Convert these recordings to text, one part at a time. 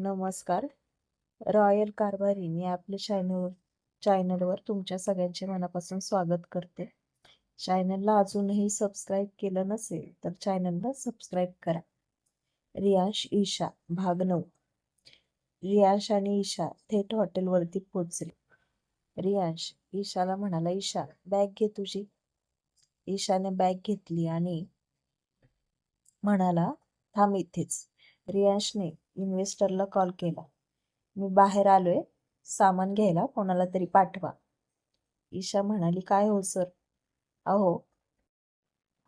नमस्कार. रॉयल कारभारी मी आपल्या चॅनल चॅनलवर तुमच्या सगळ्यांचे मनापासून स्वागत करते. चॅनलला अजूनही सबस्क्राईब केलं नसेल तर चॅनलला सबस्क्राईब करा. रियांश ईशा भाग नऊ. रियाश आणि ईशा थेट हॉटेलवरती पोचले रियांश ईशाला म्हणाला ईशा बॅग घे तुझी. ईशाने बॅग घेतली आणि म्हणाला थांब इथेच. रियांशने इन्व्हेस्टरला कॉल केला. मी बाहेर आलोय. सामान घ्यायला कोणाला तरी पाठवा. ईशा म्हणाली काय हो सर? अहो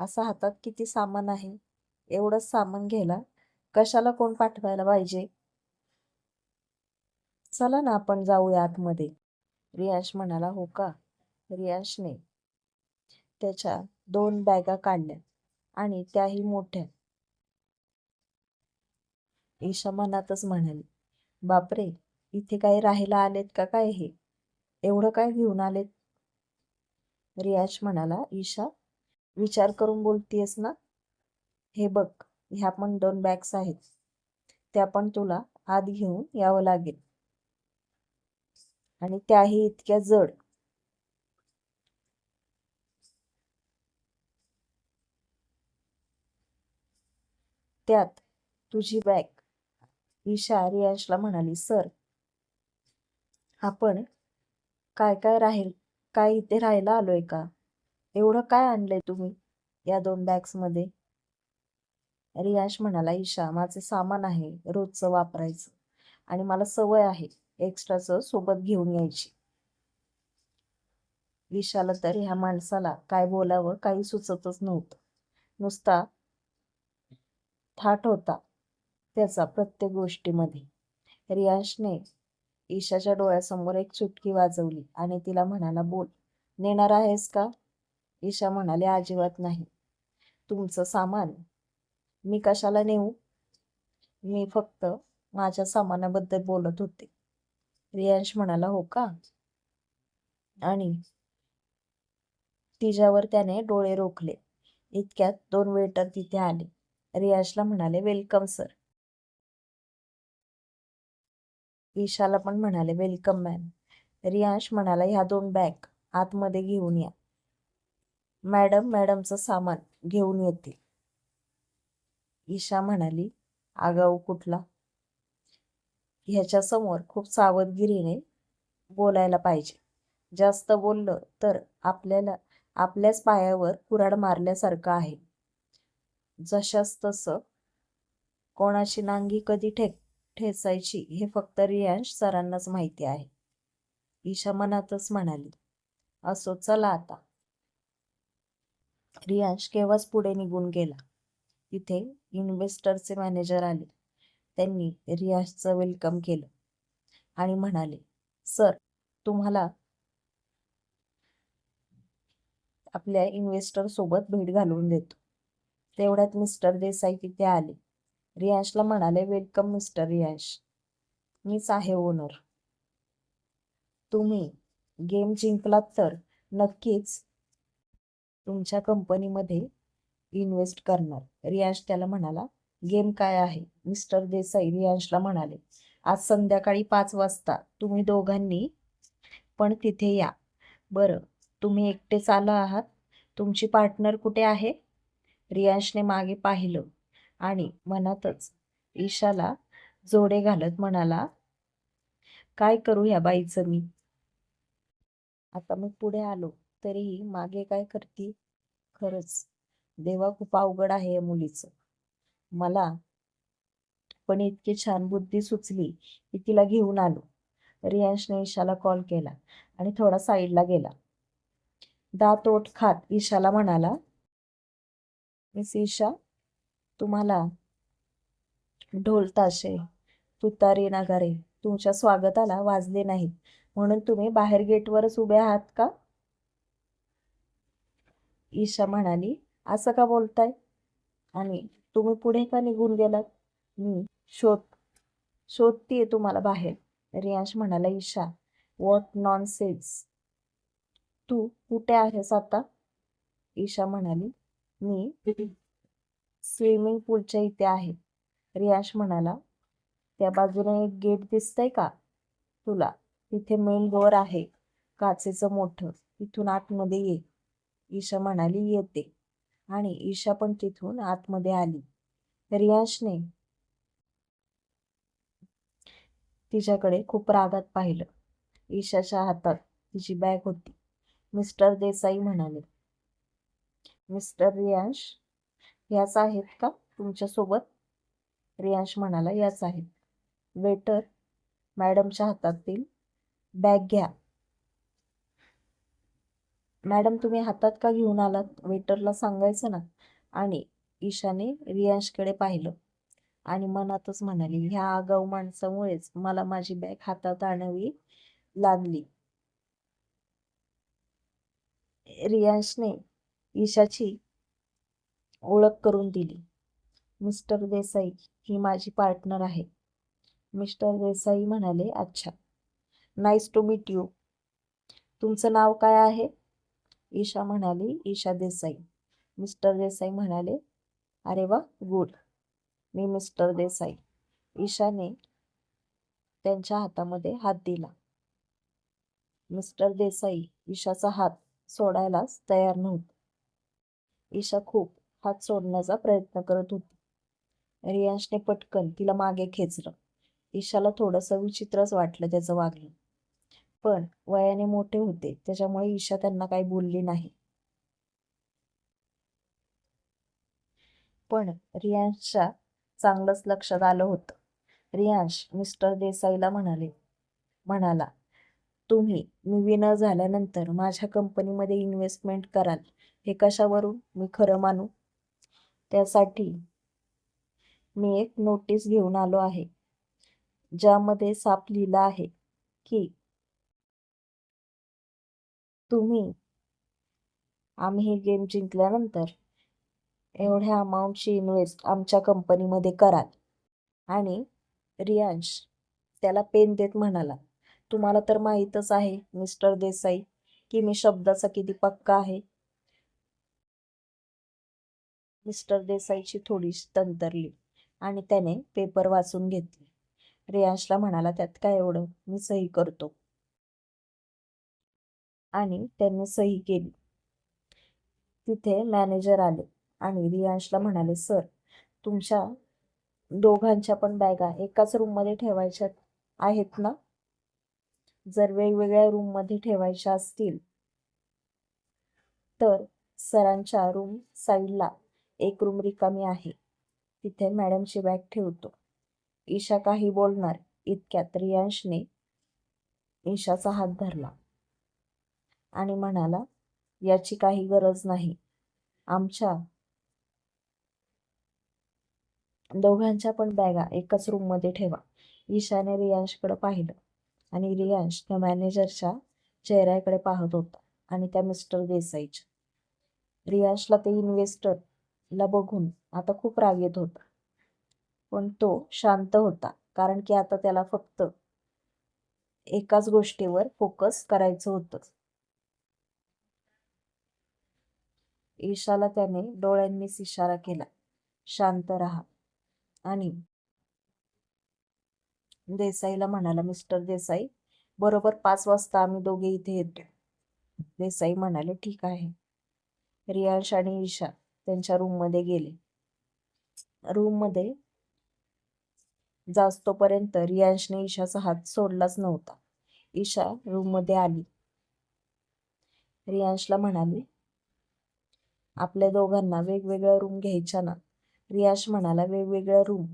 असं हातात किती सामान आहे? एवढंच सामान घ्यायला कशाला कोण पाठवायला पाहिजे? चला ना आपण जाऊया आतमध्ये. रियांश म्हणाला हो का? रियांशने त्याच्या दोन बॅगा काढल्या आणि त्याही मोठ्या ईशा मनातच म्हणाली बापरे इथे काही राहायला आलेत का काय हे? एवढं काय घेऊन आलेत? रियाज म्हणाला ईशा विचार करून बोलतीयस ना? हे बघ ह्या पण दोन बॅग्स आहेत. त्या पण तुला आत घेऊन यावं लागेल. आणि त्याही इतक्या जड. त्यात तुझी बॅग ईशा रियांशला म्हणाली सर आपण काय काय राहील काय इथे राहायला आलोय का? एवढं काय आणलंय तुम्ही या दोन बॅग्समध्ये? रियांश म्हणाला ईशा माझे सामान आहे रोजचं वापरायचं आणि मला सवय आहे एक्स्ट्राचं सोबत घेऊन यायची. ईशाला तर ह्या माणसाला काय बोलावं काही सुचतच नव्हतं. नुसता थाट होता. त्याचा प्रत्येक गोष्टीमध्ये. रियांशने ईशाच्या डोळ्यासमोर एक चुटकी वाजवली आणि तिला म्हणाला बोल. नेणार आहेस का? ईशा म्हणाले अजिबात नाही. तुमचं सामान मी कशाला नेऊ? मी फक्त माझ्या सामानाबद्दल बोलत होते. रियांश म्हणाला हो का? आणि तिच्यावर त्याने डोळे रोखले. इतक्यात दोन वेटर तिथे आले. रियांशला म्हणाले वेलकम सर. ईशाला पण म्हणाले वेलकम मॅम. रियांश म्हणाला ह्या दोन बॅग आतमध्ये घेऊन या. मॅडम मॅडमचं सामान घेऊन येतील. ईशा म्हणाली आगाऊ कुठला? ह्याच्या समोर खूप सावधगिरीने बोलायला पाहिजे. जास्त बोललं तर आपल्याला आपल्याच पायावर कुऱ्हाड मारल्यासारखं आहे. जशास तसं कोणाची नांगी कधी ठेक ठेचायची हे फक्त रियांश सरांनाच माहिती आहे. ईशा मनातच म्हणाली असो चला आता. रियांश केव्हाच पुढे निघून गेला. तिथे इन्व्हेस्टरचे मॅनेजर आले. त्यांनी रियांशचं वेलकम केलं आणि म्हणाले सर तुम्हाला आपल्या इन्व्हेस्टर सोबत भेट घालवून देतो. तेवढ्यात मिस्टर देसाई तिथे आले. रियांशला म्हणाले वेलकम मिस्टर रियांश. मीच आहे ओनर. तुम्ही गेम जिंकलात तर नक्कीच तुमच्या कंपनीमध्ये इन्व्हेस्ट करणार. रियांश त्याला म्हणाला गेम काय आहे? मिस्टर देसाई रियांशला म्हणाले आज संध्याकाळी पाच वाजता तुम्ही दोघांनी पण तिथे या. बरं तुम्ही एकटेच आला आहात? तुमची पार्टनर कुठे आहे? रियांशने मागे पाहिलं. आणि मनातच ईशाला जोडे घालत म्हणाला काय करू ह्या बाईचं मी? आता मी पुढे आलो तरीही मागे काय करते? खरंच देवा खूप अवघड आहे या मुलीचं. मला पण इतकी छान बुद्धी सुचली की तिला घेऊन आलो. रियांशने ईशाला कॉल केला आणि थोडा साईडला गेला. दात ओठ खात ईशाला म्हणाला. मिस ईशा तुम्हाला ढोल ताशे तुतारी नगारे तुमच्या स्वागताला वाजले नाहीत. म्हणून तुम्ही बाहेर गेटवरच उभे आहात का? ईशा म्हणाली असं का बोलताय? आणि तुम्ही पुढे का निघून गेलात? मी शोध शोधतीये तुम्हाला बाहेर रियांश म्हणाला ईशा. व्हॉट नॉन सेन्स तू कुठे आहेस आता? ईशा म्हणाली मी स्विमिंग पूलच्या इथे आहे. रियाश म्हणाला त्या बाजूने एक गेट दिसतंय का तुला? तिथे मेन डोअर आहे. काचेचं मोठं. तिथून आतमध्ये ये. ईशा म्हणाली येते. आणि ईशा पण तिथून आतमध्ये आली. रियांशने तिच्याकडे खूप रागात पाहिलं. ईशाच्या हातात तिची बॅग होती. मिस्टर देसाई म्हणाले मिस्टर रियांश याच आहेत का? तुमच्यासोबत? रियांश म्हणाला याच आहेत. वेटर मॅडमच्या हातातील बॅग घ्या. मॅडम तुम्ही हातात का घेऊन आलात? वेटरला सांगायचं ना? आणि ईशाने रियांशकडे पाहिलं आणि मनातच म्हणाली ह्या आगाऊ माणसामुळेच मला माझी बॅग हातात आणावी लागली. रियांशने ईशाची ओळख करून दिली. मिस्टर देसाई ही माझी पार्टनर आहे. मिस्टर देसाई म्हणाले अच्छा. Nice to meet you. तुमचं नाव काय आहे? ईशा म्हणाली ईशा देसाई. मिस्टर देसाई म्हणाले अरे वा गुड. मी मिस्टर देसाई. ईशाने त्यांच्या हातामध्ये हात दिला. मिस्टर देसाई ईशाचा हात सोडायलाच तयार नव्हते. ईशा खूप हात सोडण्याचा प्रयत्न करत होती. रियांशने पटकन तिला मागे खेचलं. ईशाला थोडंसं विचित्रच वाटलं त्याचं वागणं. पण वयाने मोठे होते त्याच्यामुळे ईशा त्यांना काही बोलली नाही. पण रियांशच्या चांगलंच लक्षात आलं होतं. रियांश मिस्टर देसाईला म्हणाले म्हणाला तुम्ही मी विनर झाल्यानंतर माझ्या कंपनीमध्ये इन्व्हेस्टमेंट कराल. हे कशावरून? मी खरं मानू? त्यासाठी मी एक नोटीस घेऊन आलो आहे ज्यामध्ये साप लिहिला आहे की तुम्ही आम्ही हे गेम जिंकल्यानंतर एवढ्या अमाऊंटची इन्व्हेस्ट आमच्या कंपनीमध्ये कराल. आणि रियांश त्याला पेन देत म्हणाला तुम्हाला तर माहीतच आहे मिस्टर देसाई की मी शब्दाचा किती पक्का आहे. मिस्टर देसाईची थोडीशी तंतरली आणि त्याने पेपर वाचून घेतले. रियांशला म्हणाला त्यात काय एवढं? मी सही करतो. आणि त्यांनी सही केली. तिथे मॅनेजर आले आणि रियांशला म्हणाले सर तुमच्या दोघांच्या पण बॅगा एकाच रूममध्ये ठेवायच्या आहेत ना? जर वेगवेगळ्या रूममध्ये ठेवायच्या असतील तर सरांच्या रूम साईडला एक रूम रिकामी आहे. तिथे मॅडमची बॅग ठेवतो. ईशा काही बोलणार इतक्यात रियांशने ईशाचा हात धरला आणि म्हणाला याची काही गरज नाही. आमच्या दोघांच्या पण बॅगा एकाच रूममध्ये ठेवा. ईशाने रियांशकडे पाहिलं आणि रियांश त्या मॅनेजरच्या चेहऱ्याकडे पाहत होता आणि त्या मिस्टर देसाईच्या. रियांशला ते इन्व्हेस्टर ला बघून आता खूप राग येत होता. पण तो शांत होता कारण की आता त्याला फक्त एकाच गोष्टीवर फोकस करायचं होतं. ईशाला त्याने डोळ्यांनीच इशारा केला शांत राहा. आणि देसाईला म्हणाला मिस्टर देसाई बरोबर पाच वाजता आम्ही दोघे इथे येतो देसाई म्हणाले ठीक आहे. रियांश आणि ईशा त्यांच्या रूममध्ये गेले. रूममध्ये जास्तोपर्यंत रियांशने ईशाचा हात सोडलाच नव्हता. ईशा रूममध्ये आली. रियांशला म्हणाली आपल्या दोघांना वेगवेगळ्या रूम घ्यायच्या ना. रियाश म्हणाला वेगवेगळ्या रूम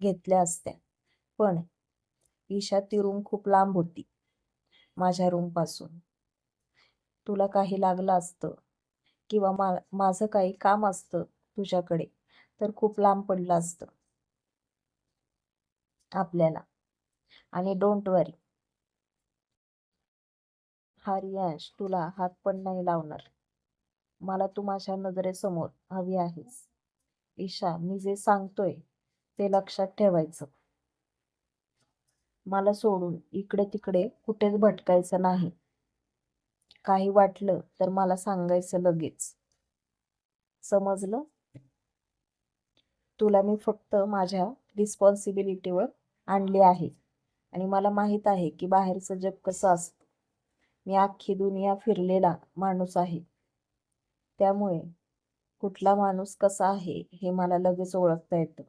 घेतल्या असत्या. पण ईशा ती रूम खूप लांब होती माझ्या रूमपासून तुला काही लागलं असतं किंवा मा माझं काही काम असतं तुझ्याकडे तर खूप लांब पडलं असतं. आपल्याला. आणि डोंट वरी हा तुला हात पण नाही लावणार. मला तू माझ्या नजरेसमोर हवी आहेस. ईशा मी जे सांगतोय ते लक्षात ठेवायचं. मला सोडून इकडे तिकडे कुठेच भटकायचं नाही. काही वाटलं तर मला सांगायचं लगेच. समजलं? तुला मी फक्त माझ्या रिस्पॉन्सिबिलिटीवर आणली आहे. आणि मला माहीत आहे की बाहेरचं जग कसं असतं. मी अख्खी दुनिया फिरलेला माणूस आहे. त्यामुळे कुठला माणूस कसा आहे हे मला लगेच ओळखता येतं.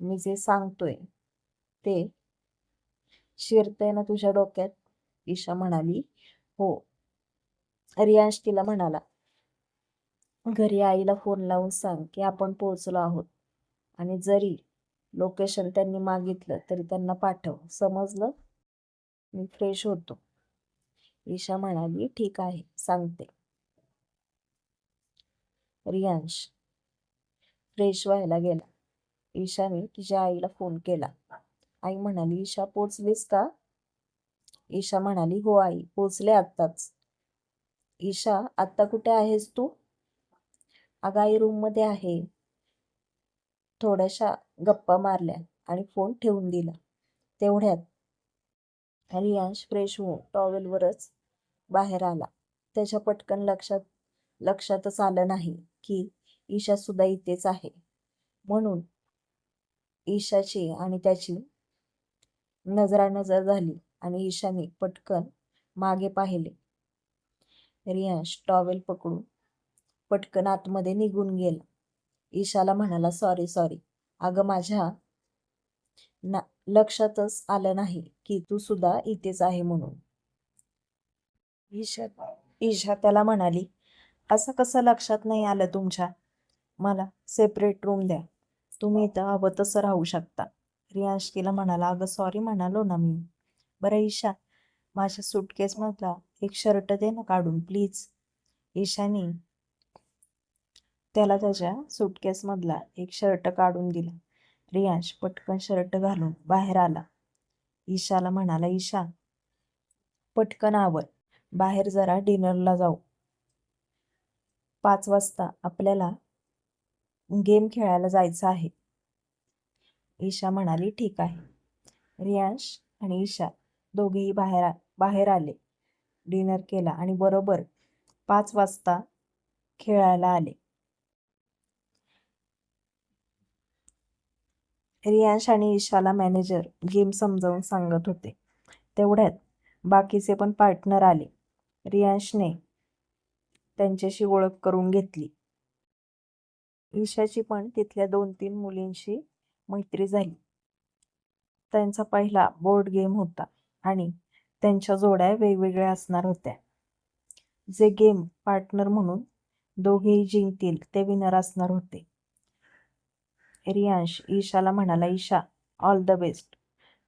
मी जे सांगतोय ते शिरतंय ना तुझ्या डोक्यात? ईशा म्हणाली हो. रियांश तिला म्हणाला घरी आईला फोन लावून सांग की आपण पोहोचलो आहोत आणि जरी लोकेशन त्यांनी मागितलं तरी त्यांना पाठव. समजलं? मी फ्रेश होतो. ईशा म्हणाली ठीक आहे सांगते. रियांश फ्रेश व्हायला गेला. ईशाने तिच्या आईला फोन केला. आई म्हणाली ईशा पोचलीस का? ईशा म्हणाली हो आई पोचले आत्ताच. ईशा आत्ता कुठे आहेस तू? अगं आई रूममध्ये आहे. थोड्याशा गप्पा मारल्या आणि फोन ठेवून दिला. तेवढ्यात रियांश फ्रेश होऊन टॉवेलवरच बाहेर आला. त्याच्या पटकन लक्षात लक्षातच आलं नाही की ईशा सुद्धा इथेच आहे. म्हणून ईशाची आणि त्याची नजरानजर झाली. आणि ईशाने पटकन मागे पाहिले. रियांश टॉवेल पकडून पटकन आतमध्ये निघून गेला. ईशाला म्हणाला सॉरी सॉरी. अगं माझ्या ना लक्षातच आलं नाही की तू सुद्धा इथेच आहे म्हणून. ईशा ईशा त्याला म्हणाली असं कसं लक्षात नाही आलं तुमच्या? मला सेपरेट रूम द्या. तुम्ही इथं हवं तसं राहू शकता. रियांश तिला म्हणाला अगं सॉरी म्हणालो ना मी. बरं ईशा माझ्या सुटकेसमधला एक शर्ट दे ना काढून प्लीज ईशानी त्याला त्याच्या सुटकेसमधला एक शर्ट काढून दिला. रियांश पटकन शर्ट घालून बाहेर आला. ईशाला म्हणाला ईशा पटकन आवर बाहेर जरा डिनरला जाऊ. पाच वाजता आपल्याला गेम खेळायला जायचं आहे. ईशा म्हणाली ठीक आहे. रियांश आणि ईशा दोघेही बाहेर बाहेर आले. डिनर केला आणि बरोबर पाच वाजता खेळायला आले. रियांश आणि ईशाला मॅनेजर गेम समजावून सांगत होते. तेवढ्यात बाकीचे पण पार्टनर आले. रियांशने त्यांच्याशी ओळख करून घेतली. ईशाची पण तिथल्या दोन तीन मुलींशी मैत्री झाली. त्यांचा पहिला बोर्ड गेम होता. आणि त्यांच्या जोड्या वेगवेगळ्या असणार होत्या. जे गेम पार्टनर म्हणून दोघेही जिंकतील ते विनर असणार होते. रियांश ईशाला म्हणाला ईशा ऑल द बेस्ट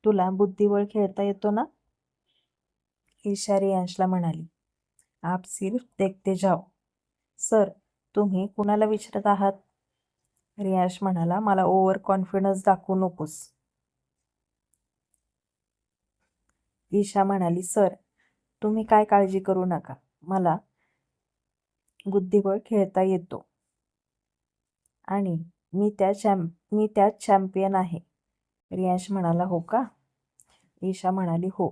तुला बुद्धिबळ खेळता येतो ना? ईशा रियांशला म्हणाली आप सिर्फ देखते जाओ. सर तुम्ही कुणाला विचारत आहात? रियांश म्हणाला मला ओव्हर कॉन्फिडन्स दाखवू नकोस. ईशा म्हणाली सर तुम्ही काय काळजी करू नका. मला बुद्धिबळ खेळता येतो. आणि मी त्या चॅम्प मी त्यात चॅम्पियन आहे. रियांश म्हणाला हो का? ईशा म्हणाली हो.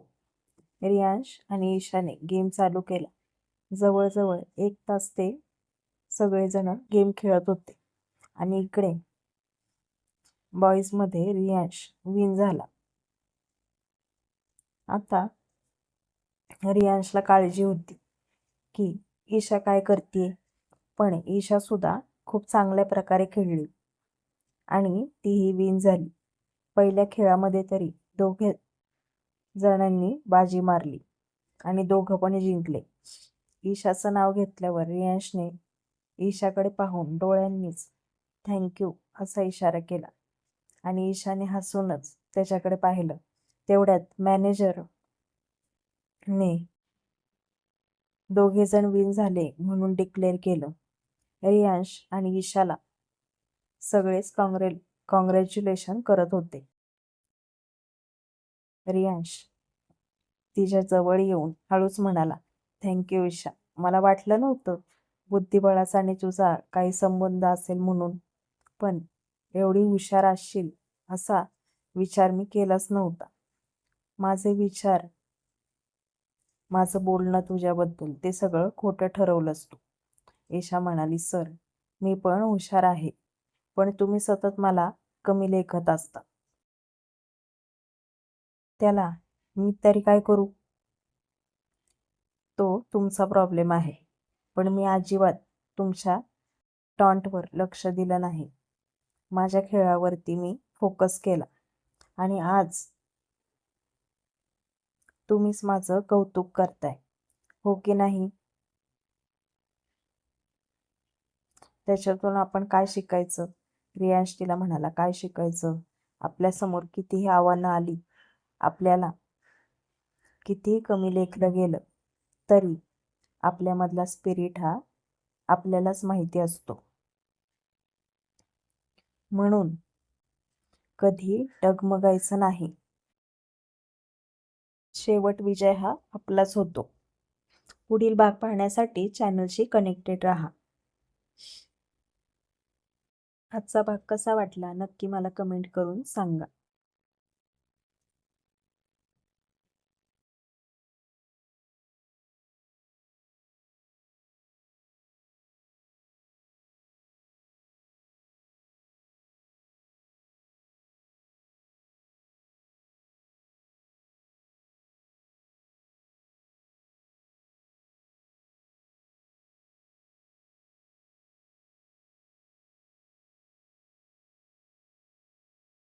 रियांश आणि ईशाने गेम चालू केला. जवळजवळ एक तास ते सगळेजण गेम खेळत होते. आणि इकडे बॉईजमध्ये रियांश विन झाला. आता रियांशला काळजी होती की ईशा काय करते? पण ईशा सुद्धा खूप चांगल्या प्रकारे खेळली आणि तीही विन झाली. पहिल्या खेळामध्ये तरी दोघे जणांनी बाजी मारली आणि दोघं पण जिंकले. ईशाचं नाव घेतल्यावर रियांशने ईशाकडे पाहून डोळ्यांनीच थँक्यू असा इशारा केला आणि ईशाने हसूनच त्याच्याकडे पाहिलं. तेवढ्यात मॅनेजर ने दोघे जण विन झाले म्हणून डिक्लेअर केलं. रियांश आणि ईशाला सगळेच काँग्रे कॉंग्रॅच्युलेशन करत होते. रियांश तिच्या जवळ येऊन हळूच म्हणाला थँक्यू ईशा. मला वाटलं नव्हतं बुद्धिबळाचा आणि तुझा काही संबंध असेल म्हणून पण एवढी हुशार असशील असा विचार मी केलाच नव्हता. माझे विचार माझं बोलणं तुझ्याबद्दल ते सगळं खोटं ठरवलंच तू. ईशा म्हणाली सर मी पण हुशार आहे पण तुम्ही सतत मला कमी लेखत असता. त्याला मी तरी काय करू? तो तुमचा प्रॉब्लेम आहे पण मी अजिबात तुमच्या टॉन्टवर लक्ष दिलं नाही. माझ्या खेळावरती मी फोकस केला आणि आज तुम्हीच माझं कौतुक करताय. हो की नाही? त्याच्यातून आपण काय शिकायचं? रियांश तिला म्हणाला काय शिकायचं? आपल्यासमोर कितीही आव्हानं आली आपल्याला कितीही कमी लेखलं गेलं तरी आपल्यामधला स्पिरिट हा आपल्यालाच माहिती असतो. म्हणून कधी डगमगायचं नाही. शेवट विजय हा आपलाच होतो. पुढील भाग पाहण्यासाठी चॅनलशी कनेक्टेड राहा. आजचा भाग कसा वाटला नक्की मला कमेंट करून सांगा.